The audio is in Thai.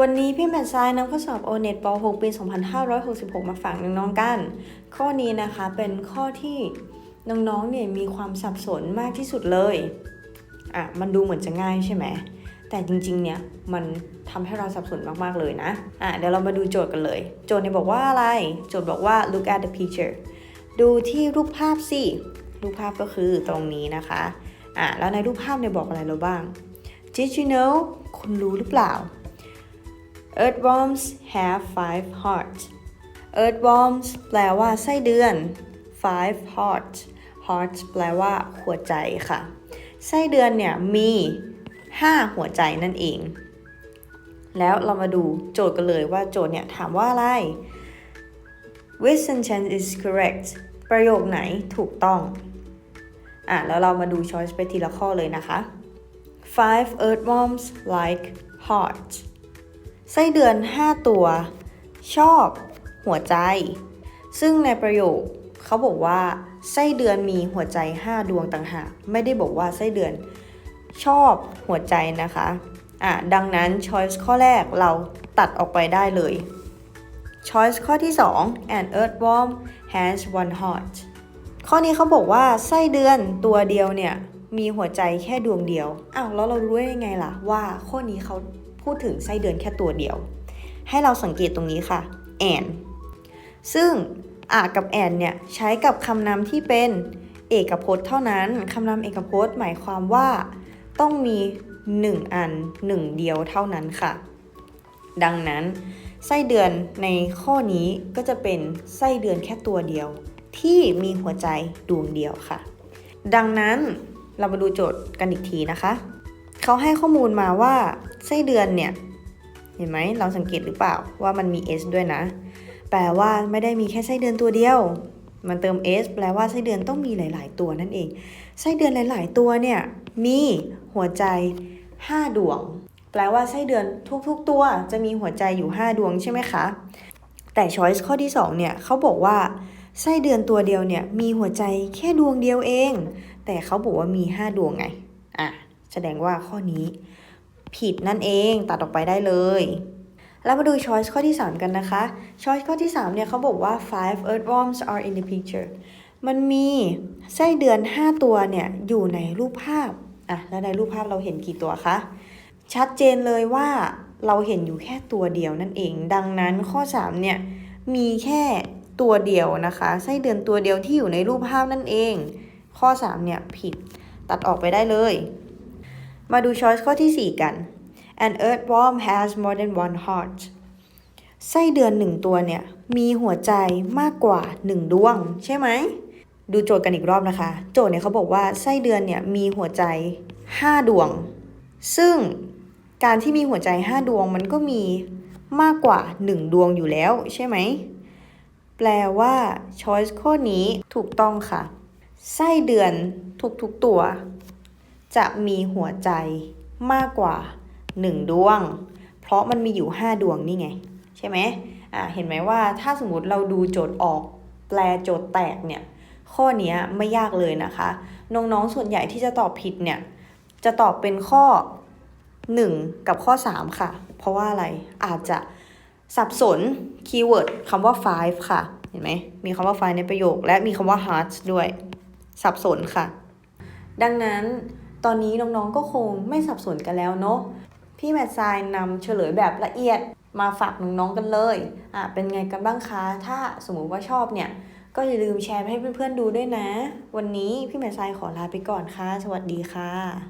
วันนี้พี่แมททรายนำข้อสอบ o n e t ป .6 ปี 2566 มาฝากน้องๆกัน ข้อนี้นะคะเป็นข้อที่น้องๆเนี่ยมีความสับสนมากที่สุดเลย อะ มันดูเหมือนจะง่ายใช่ไหม แต่จริงๆ เนี่ย มันทำให้เราสับสนมากๆ เลยนะ อะ เดี๋ยวเรามาดูโจทย์กันเลย โจทย์เนี่ยบอกว่าอะไร โจทย์บอกว่า look at the picture ดูที่รูปภาพสิ รูปภาพก็คือตรงนี้นะคะ อะ แล้วในรูปภาพเนี่ยบอกอะไรเราบ้าง Did you know คุณรู้หรือเปล่า Earthworms have five hearts Earthworms แปลว่าไส้เดือน five hearts hearts แปลว่าหัวใจค่ะ ไส้เดือนเนี่ยมี 5 หัวใจนั่นเอง แล้วเรามาดูโจทย์กันเลยว่าโจทย์เนี่ยถามว่าอะไร Which sentence is correct ประโยคไหนถูกต้อง อะ แล้วเรามาดู choice ไปทีละข้อเลยนะคะ Five earthworms like hearts ไส้เดือน 5 ตัว ชอบ หัวใจ ซึ่งในประโยคเขาบอกว่า ไส้เดือนมีหัวใจ 5 ดวงต่างหากไม่ได้บอกว่าไส้เดือน ชอบหัวใจนะคะอะดังนั้น choice ข้อแรกเราตัดออกไปได้เลย choice ข้อที่ 2 an earthworm has one heart ข้อนี้เขาบอกว่าไส้เดือนตัวเดียวเนี่ยมีหัวใจแค่ดวงเดียว อ้าวแล้วเรารู้ได้ยังไงล่ะว่าข้อนี้เขา พูดถึงไส้เดือนแค่ตัวเดียว ให้เราสังเกตตรงนี้ค่ะ and ซึ่งอ่ากับแอนเนี่ยใช้กับคำนำที่เป็นเอกพจน์เท่านั้นคำนำเอกพจน์หมายความว่าต้องมี 1 อัน 1 เดียวเท่านั้นค่ะ ดังนั้น ไส้เดือนในข้อนี้ก็จะเป็นไส้เดือนแค่ตัวเดียว ที่มีหัวใจดวงเดียวค่ะ ดังนั้นเรามาดูโจทย์กันอีกทีนะคะ เขาให้ข้อมูลมาว่าไส้เดือนเนี่ย เห็นไหมเราสังเกตหรือเปล่าว่ามันมี s ด้วยนะ แปลว่าไม่ได้มีแค่ไส้เดือนตัวเดียว มันเติม s แปลว่าไส้เดือนต้องมีหลาย ๆ ตัวนั่นเอง ไส้เดือนหลาย ๆ ตัวเนี่ยมีหัวใจ 5 ดวง แปลว่าไส้เดือนทุก ๆ ตัวจะมีหัวใจอยู่ 5 ดวงใช่ไหมคะ แต่ choice ข้อที่2เนี่ยเขาบอกว่าไส้เดือนตัวเดียวเนี่ยมีหัวใจแค่ดวงเดียวเอง แต่เขาบอกว่ามี 5 ดวงไง แสดงว่าข้อนี้ผิดนั่นเองตัดออกไปได้เลยแล้วมาดู choice ข้อที่ 3 กันนะคะ choice ข้อที่ 3 เนี่ยเขาบอกว่า five earthworms are in the picture มันมีไส้เดือน 5 ตัวเนี่ยอยู่ในรูปภาพ อะ แล้วในรูปภาพเราเห็นกี่ตัวคะ ชัดเจนเลยว่าเราเห็นอยู่แค่ตัวเดียวนั่นเอง ดังนั้นข้อ 3 เนี่ย มีแค่ตัวเดียวนะคะไส้เดือนตัวเดียวที่อยู่ในรูปภาพนั่นเอง ข้อ 3 เนี่ยผิดตัดออกไปได้เลย มาดู choice ข้อที่ 4 กัน An earthworm has more than one heart ไส้เดือนหนึ่งตัวเนี่ย มีหัวใจมากกว่า 1 ดวง ใช่ไหม ดูโจทย์กันอีกรอบนะคะ โจทย์เนี่ยเขาบอกว่าไส้เดือนเนี่ยมีหัวใจ 5 ดวง ซึ่งการที่มีหัวใจ 5 ดวงมันก็มีมากกว่า 1 ดวงอยู่แล้วใช่ไหม แปลว่า choice ข้อนี้ถูกต้องค่ะ ไส้เดือนทุกๆตัว จะมีหัวใจมากกว่า 1 ดวง เพราะมันมีอยู่ 5 ดวงนี่ไง ใช่ไหมอ่าเห็นไหมว่าถ้าสมมติเราดูโจทย์ออกแปลโจทย์แตกเนี่ยข้อนี้ไม่ยากเลยนะคะ น้องๆส่วนใหญ่ที่จะตอบผิดเนี่ยจะตอบเป็นข้อ 1 กับข้อ 3 ค่ะ เพราะว่าอะไรอาจจะสับสนคีย์เวิร์ดคำว่า five ค่ะ เห็นไหมมีคำว่า five ในประโยค และมีคำว่า hearts ด้วย สับสนค่ะ ดังนั้น ตอนนี้น้องๆก็คงไม่สับสนกันแล้วเนาะพี่แมททรายนำเฉลยแบบละเอียดมาฝากน้องๆกันเลยอะเป็นไงกันบ้างคะ ถ้าสมมุติว่าชอบเนี่ย ก็อย่าลืมแชร์ให้เพื่อนๆดูด้วยนะ วันนี้พี่แมททรายขอลาไปก่อนค่ะ สวัสดีค่ะ